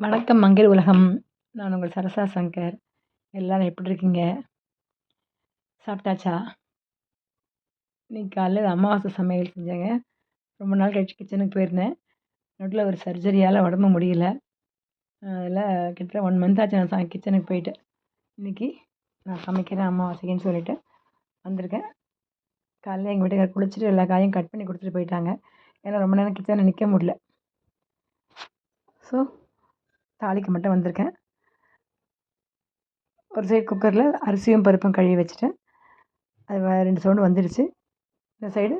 வணக்கம் மங்கிர் உலகம். நான் உங்கள் சரசா சங்கர். எல்லோரும் எப்படி இருக்கீங்க? சாப்பிட்டாச்சா? இன்னைக்கு காலையில் அமாவாசை சமையல் செஞ்சேங்க. ரொம்ப நாள் கழிச்சு கிச்சனுக்கு போயிருந்தேன். நடுவில் ஒரு சர்ஜரியால் உடம்பு முடியல. அதில் கிட்டத்தட்ட ஒன் மந்த் ஆச்சு நான் ச கிச்சனுக்கு போயிட்டு. இன்றைக்கி நான் சமைக்கிறேன் அமாவாசைக்குன்னு சொல்லிட்டு வந்திருக்கேன். காலையில் எங்கள் வீட்டுக்கார் குளிச்சுட்டு எல்லா காயும் கட் பண்ணி கொடுத்துட்டு போயிட்டாங்க. ஏன்னா ரொம்ப நேரம் கிச்சனில் நிற்க முடியல. ஸோ தாளிக்கு மட்டும் வந்திருக்கேன். ஒரு சைடு குக்கரில் அரிசியும் பருப்பும் கழுவி வச்சுட்டேன். அது ரெண்டு சவுண்டு வந்துடுச்சு இந்த சைடு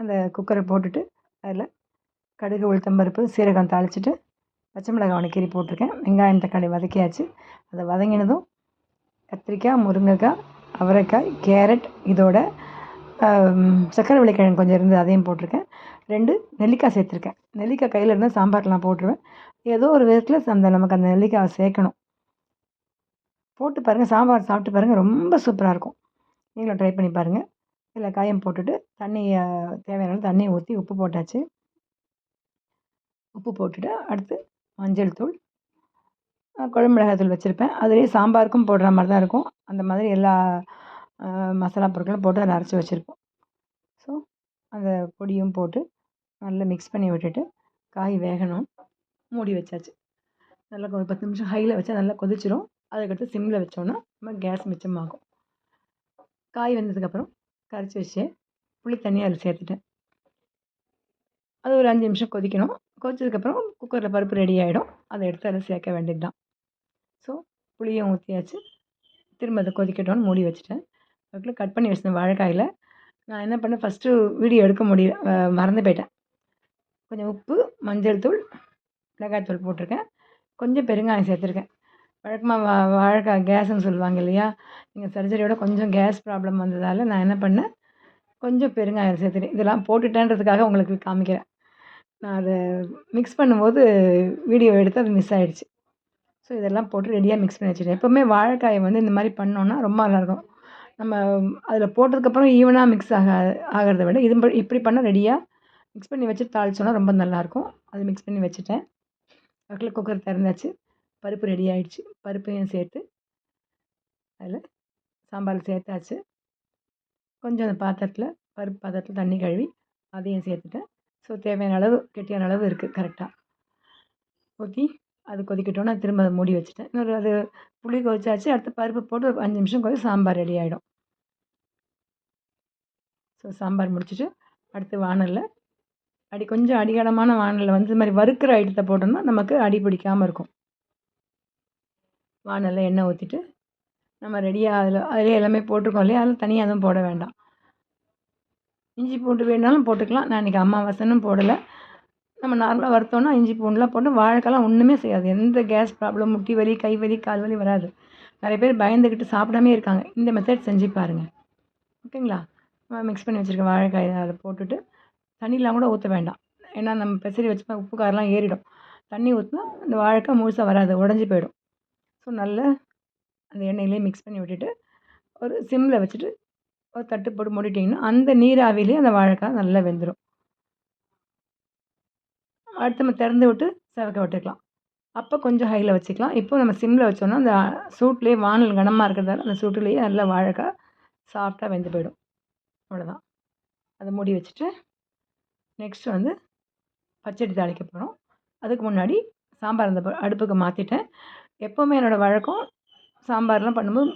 அந்த குக்கரை போட்டுட்டு அதில் கடுகு உளுத்தம்பருப்பு சீரகம் தாளிச்சிட்டு பச்சை மிளகாய் ஒன்று கீறி போட்டிருக்கேன். வெங்காயம் தக்காளி வதக்கியாச்சு. அதை வதங்கினதும் கத்திரிக்காய் முருங்கைக்காய் அவரைக்காய் கேரட் இதோட சக்கரை விளைக்கிழங்கு கொஞ்சம் இருந்து அதையும் போட்டிருக்கேன். ரெண்டு நெல்லிக்காய் சேர்த்துருக்கேன். நெல்லிக்காய் கையில் இருந்தால் சாம்பார்லாம் போட்டுருவேன். ஏதோ ஒரு விதத்தில் அந்த நமக்கு அந்த நெல்லிக்காய் சேர்க்கணும். போட்டு பாருங்கள் சாம்பார் சாப்பிட்டு பாருங்கள் ரொம்ப சூப்பராக இருக்கும். நீங்களும் ட்ரை பண்ணி பாருங்கள் இதில் காயம் போட்டுட்டு தண்ணியை தேவையான தண்ணியை ஊற்றி உப்பு போட்டாச்சு. உப்பு போட்டுட்டு அடுத்து மஞ்சள் தூள் குழம்பு மிளகாய் தூள் வச்சுருப்பேன். அதுலேயே சாம்பாருக்கும் போடுற மாதிரி தான் இருக்கும். அந்த மாதிரி எல்லா மசாலா பொருட்களும் போட்டு அதை அரைச்சி வச்சுருப்போம். ஸோ அந்த பொடியும் போட்டு நல்லா மிக்ஸ் பண்ணி விட்டுட்டு காய் வேகணும். மூடி வச்சாச்சு. நல்லா ஒரு பத்து நிமிஷம் ஹையில் வச்சா நல்லா கொதிச்சிடும் அதுக்கடுத்து சிம்மில் வச்சோன்னா நம்ம கேஸ் மிச்சமாகும். காய் வெந்ததுக்கப்புறம் கரைச்சி வச்சு புளி தண்ணி அதில் சேர்த்துட்டேன். அது ஒரு அஞ்சு நிமிஷம் கொதிக்கணும். கொதிச்சதுக்கப்புறம் குக்கரில் பருப்பு ரெடி ஆகிடும் அதை எடுத்து அதில் சேர்க்க வேண்டியது தான் ஸோ புளியும் ஊற்றியாச்சு திரும்ப அதை கொதிக்கட்டும்னு மூடி வச்சுட்டேன். அதுக்குள்ளே கட் பண்ணி வச்சுருந்தேன் வாழைக்காயில். நான் என்ன பண்ணேன் ஃபஸ்ட்டு வீடியோ எடுக்க முடியல மறந்து போயிட்டேன். கொஞ்சம் உப்பு மஞ்சள் தூள் மிளகாய் தூள் போட்டிருக்கேன். கொஞ்சம் பெருங்காயம் சேர்த்துருக்கேன். வழக்கமாக வா வாழைக்காய் கேஸுன்னு சொல்லுவாங்க இல்லையா? நீங்கள் சர்ஜரியோட கொஞ்சம் கேஸ் ப்ராப்ளம் வந்ததால் நான் என்ன பண்ணேன் கொஞ்சம் பெருங்காயம் சேர்த்துட்டேன். இதெல்லாம் போட்டுட்டேன்றதுக்காக உங்களுக்கு காமிக்கிறேன். நான் அதை மிக்ஸ் பண்ணும்போது வீடியோ எடுத்து அது மிஸ் ஆகிடுச்சு ஸோ இதெல்லாம் போட்டு ரெடியாக மிக்ஸ் பண்ணி வச்சுட்டேன். எப்போவுமே வாழைக்காயை வந்து இந்த மாதிரி பண்ணோன்னா ரொம்ப நல்லாயிருக்கும் நம்ம அதில் போட்டதுக்கப்புறம் ஈவனாக மிக்ஸ் ஆக ஆகிறத விட இது இப்படி பண்ணால் ரெடியாக மிக்ஸ் பண்ணி வச்சுட்டு தாளிச்சோன்னா ரொம்ப நல்லாயிருக்கும் அது மிக்ஸ் பண்ணி வச்சுட்டேன். அதுக்குள்ளே குக்கர் திறந்தாச்சு. பருப்பு ரெடி ஆகிடுச்சு பருப்பையும் சேர்த்து அதில் சாம்பார் சேர்த்தாச்சு. கொஞ்சம் அந்த பாத்திரத்தில் பருப்பு பாத்திரத்தில் தண்ணி கழுவி அதையும் சேர்த்துட்டேன். ஸோ தேவையான அளவு கெட்டியான அளவு இருக்குது கரெக்டாக ஊற்றி அது கொதிக்கட்டோன்னா திரும்ப அதை மூடி வச்சுட்டேன். இன்னொரு அது புளி கொதிச்சாச்சு. அடுத்து பருப்பு போட்டு ஒரு அஞ்சு நிமிஷம் கொதி சாம்பார் ரெடி ஆகிடும் ஸோ சாம்பார் முடிச்சுட்டு அடுத்து வானலில். அடி கொஞ்சம் அடிகடமான வானலில் வந்து இது மாதிரி வறுக்கிற ஐட்டத்தை போட்டோம்னா நமக்கு அடி பிடிக்காமல் இருக்கும். வானலில் எண்ணெய் ஊற்றிட்டு நம்ம ரெடியாக அதில் அதிலே எல்லாமே போட்டிருக்கோம் இல்லையா? அதில் தனியாக எதுவும் போட வேண்டாம். இஞ்சி பூண்டு வேணாலும் போட்டுக்கலாம். நான் இன்றைக்கி அம்மாவாசனும் போடலை. நம்ம நார்மலாக வறுத்தோன்னா இஞ்சி பூண்டுலாம் போட்டு வாழைக்காலாம் ஒன்றுமே செய்யாது. எந்த கேஸ் ப்ராப்ளம் முட்டி வலி கை வலி கால் வலி வராது. நிறைய பேர் பயந்துக்கிட்டு சாப்பிடாமே இருக்காங்க. இந்த மெத்தட் செஞ்சு பாருங்கள் ஓகேங்களா? மிக்ஸ் பண்ணி வச்சுருக்க வாழைக்காய் அதை போட்டுட்டு தண்ணிலாம் கூட ஊற்ற வேண்டாம். ஏன்னா நம்ம பெசரி வச்சு உப்பு காரெலாம் ஏறிடும். தண்ணி ஊற்றினா அந்த வாழைக்காய் முழுசாக வராது உடஞ்சி போயிடும். ஸோ நல்லா அந்த எண்ணெயிலே மிக்ஸ் பண்ணி விட்டுட்டு ஒரு சிம்மில் வச்சுட்டு ஒரு தட்டு போட்டு மூடிட்டிங்கன்னா அந்த நீராவிலே அந்த வாழைக்காய் நல்லா வெந்துடும் அடுத்து நம்ம திறந்து விட்டு செவக்க விட்டுக்கலாம். அப்போ கொஞ்சம் ஹையில் வச்சுக்கலாம். இப்போ நம்ம சிம்மில் வச்சோன்னா அந்த சூட்லேயே வானல் கனமாக இருக்கிறதால அந்த சூட்டுலேயே நல்லா வாழைக்காய் சாஃப்டாக வெந்து போயிடும். அவ்வளோதான் அதை மூடி வச்சுட்டு நெக்ஸ்ட் வந்து பச்சடி தாளிக்க போகிறோம் அதுக்கு முன்னாடி சாம்பார் அந்த அடுப்புக்கு மாற்றிட்டேன் எப்போவுமே என்னோடய வழக்கம் சாம்பார்லாம் பண்ணும்போது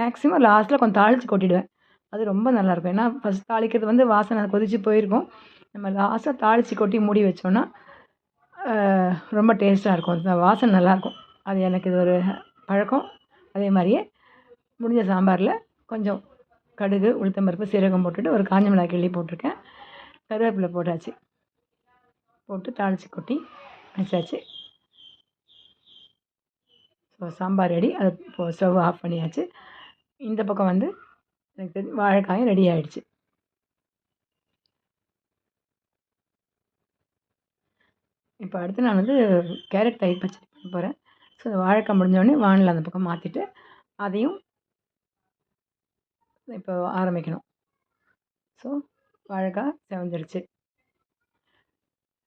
மேக்ஸிமம் லாஸ்ட்டில் கொஞ்சம் தாளித்து கொட்டிடுவேன். அது ரொம்ப நல்லாயிருக்கும் ஏன்னா ஃபஸ்ட் தாளிக்கிறது வந்து வாசனை கொதித்து போயிருக்கும். நம்ம லாஸ்ட்டாக தாளித்து கொட்டி மூடி வச்சோன்னா ரொம்ப டேஸ்ட்டாக இருக்கும். அந்த வாசனை நல்லாயிருக்கும் அது எனக்கு இது ஒரு பழக்கம். அதே மாதிரியே முடிஞ்ச சாம்பாரில் கொஞ்சம் கடுகு உளுத்தம்பருப்பு சீரகம் போட்டுட்டு ஒரு காஞ்ச மிளகாய் கிள்ளி போட்டிருக்கேன். கருவேப்பிலை போட்டாச்சு. போட்டு தாளித்து கொட்டி வச்சாச்சு. ஸோ சாம்பார் ரெடி அது இப்போது ஸ்டவ் ஆஃப் பண்ணியாச்சு. இந்த பக்கம் வந்து எனக்கு தெரிஞ்சு வாழைக்காயும் ரெடி ஆகிடுச்சு இப்போ அடுத்து நான் வந்து கேரட் தயிர் பச்சடி பண்ண போகிறேன் ஸோ வாழைக்காய் முடிஞ்சோடனே வானில் அந்த பக்கம் மாற்றிட்டு அதையும் இப்போ ஆரம்பிக்கணும். ஸோ வாழைக்காய் செவந்துடுச்சு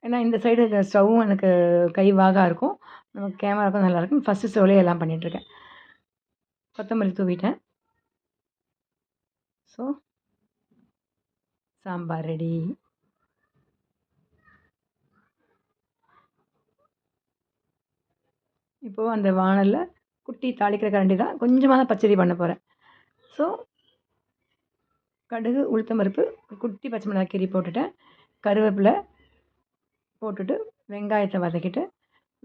ஏன்னா இந்த சைடு ஸ்டவ்வும் எனக்கு கை வாக இருக்கும். நமக்கு கேமராக்கும் நல்லாயிருக்கும் ஃபஸ்ட்டு ஸ்டவ்லேயே எல்லாம் பண்ணிகிட்ருக்கேன் கொத்தமல்லி தூவிட்டேன். ஸோ சாம்பார் ரெடி இப்போது அந்த வானலில் குட்டி தாளிக்கிற கரண்டி தான் கொஞ்சமாக தான் பச்சடி பண்ண போகிறேன் ஸோ கடுகு உளுத்தம் பருப்பு குட்டி பச்சை மிளகாய் கீரி போட்டுட்டேன் கருவேப்பிலை போட்டுட்டு வெங்காயத்தை வதக்கிட்டு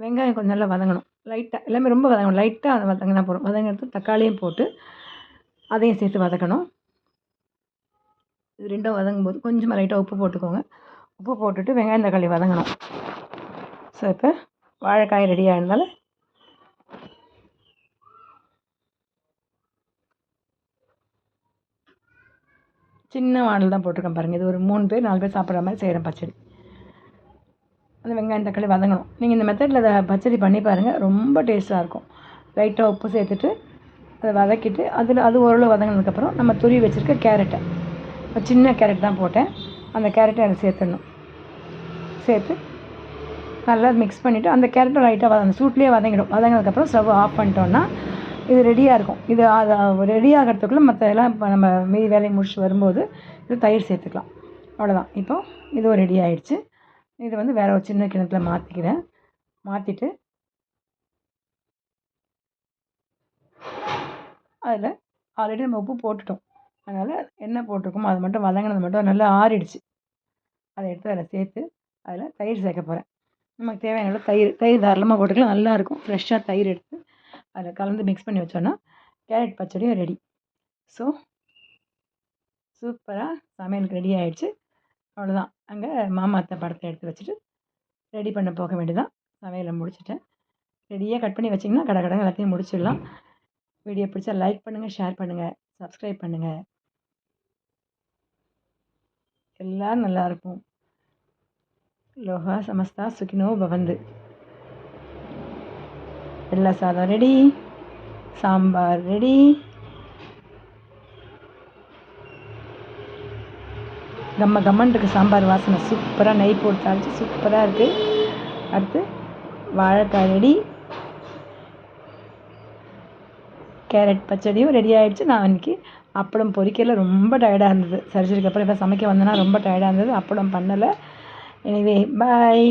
வெங்காயம் கொஞ்சம் நல்லா வதங்கணும். லைட்டாக எல்லாமே ரொம்ப வதங்கணும். லைட்டாக அதை வதங்கினா போதும். வதங்கிறது தக்காளியும் போட்டு அதையும் சேர்த்து வதக்கணும். இது ரெண்டும் வதங்கும் போது கொஞ்சமாக லைட்டாக உப்பு போட்டுக்கோங்க. உப்பு போட்டுட்டு வெங்காயம் தக்காளி வதங்கணும். ஸோ இப்போ வாழைக்காய் ரெடியாக இருந்தாலும் சின்ன வானல் தான் போட்டிருக்கேன் பாருங்கள் இது ஒரு மூணு பேர் நாலு பேர் சாப்பிட்ற மாதிரி செய்கிறேன் பச்சடி. அந்த வெங்காயம் தக்காளி வதங்கணும். நீங்கள் இந்த மெத்தடில் அதை பச்சடி பண்ணி பாருங்கள் ரொம்ப டேஸ்ட்டாக இருக்கும். லைட்டாக உப்பு சேர்த்துட்டு அதை வதக்கிட்டு அதில் அது ஓரளவு வதங்கினதுக்கப்புறம் நம்ம துருவி வச்சுருக்க கேரட்டை சின்ன கேரட் தான் போட்டேன். அந்த கேரட்டை அதில் சேர்த்துடணும். சேர்த்து நல்லா மிக்ஸ் பண்ணிவிட்டு அந்த கேரட்டை லைட்டாக வத அந்த சூட்லேயே வதங்கிடும். வதங்கினதுக்கப்புறம் ஸ்டவ் ஆஃப் பண்ணிட்டோன்னா இது ரெடியாக இருக்கும். இது அது ரெடி ஆகிறதுக்குள்ளே மற்ற எல்லாம் இப்போ நம்ம மீதி வேலையை முடிச்சுட்டு வரும்போது இது தயிர் சேர்த்துக்கலாம். அவ்வளோதான் இப்போ இதுவும் ரெடி ஆகிடுச்சு இதை வந்து வேறு ஒரு சின்ன கிணத்துல மாற்றிக்கிறேன் மாற்றிட்டு அதில் ஆல்ரெடி நம்ம உப்பு போட்டுட்டோம். அதனால் என்ன போட்டிருக்கோமோ அது மட்டும் வதங்கினது மட்டும் நல்லா ஆறிடுச்சு. அதை எடுத்து அதில் சேர்த்து அதில் தயிர் சேர்க்க போகிறேன் நமக்கு தேவையான தயிர் தயிர் தாராளமாக போட்டுக்கலாம். நல்லாயிருக்கும் ஃப்ரெஷ்ஷாக தயிர் எடுத்து அதில் கலந்து மிக்ஸ் பண்ணி வச்சோன்னா கேரட் பச்சடியும் ரெடி ஸோ சூப்பராக சமையலுக்கு ரெடி ஆகிடுச்சு அவ்வளோதான் அங்கே மாமா அத்தை படத்தை எடுத்து வச்சுட்டு ரெடி பண்ண போக வேண்டியதான் சமையலை முடிச்சுட்டேன். ரெடியாக கட் பண்ணி வச்சிங்கன்னா கடை கடை எல்லாத்தையும் முடிச்சிடலாம். வீடியோ பிடிச்சா லைக் பண்ணுங்கள் ஷேர் பண்ணுங்கள் சப்ஸ்கிரைப் பண்ணுங்கள் எல்லோரும் நல்லாயிருக்கும் லோகா சமஸ்தா சுகினோ பவந்து. வெள்ளை சாதம் ரெடி சாம்பார் ரெடி கம்ம கம்மன் இருக்குது சாம்பார் வாசனை சூப்பராக நெய் போட்டு தாளிச்சு சூப்பராக இருக்குது அடுத்து வாழைக்காய் ரெடி கேரட் பச்சடியும் ரெடி ஆகிடுச்சு நான் அன்றைக்கி அப்பளம் பொரிக்கல ரொம்ப டயர்டாக இருந்தது. சர்ஜரிக்கு அப்புறம் இப்போ சமைக்க வந்தேன்னா ரொம்ப டயர்டாக இருந்தது. அப்பளம் பண்ணலை. எனிவே பாய்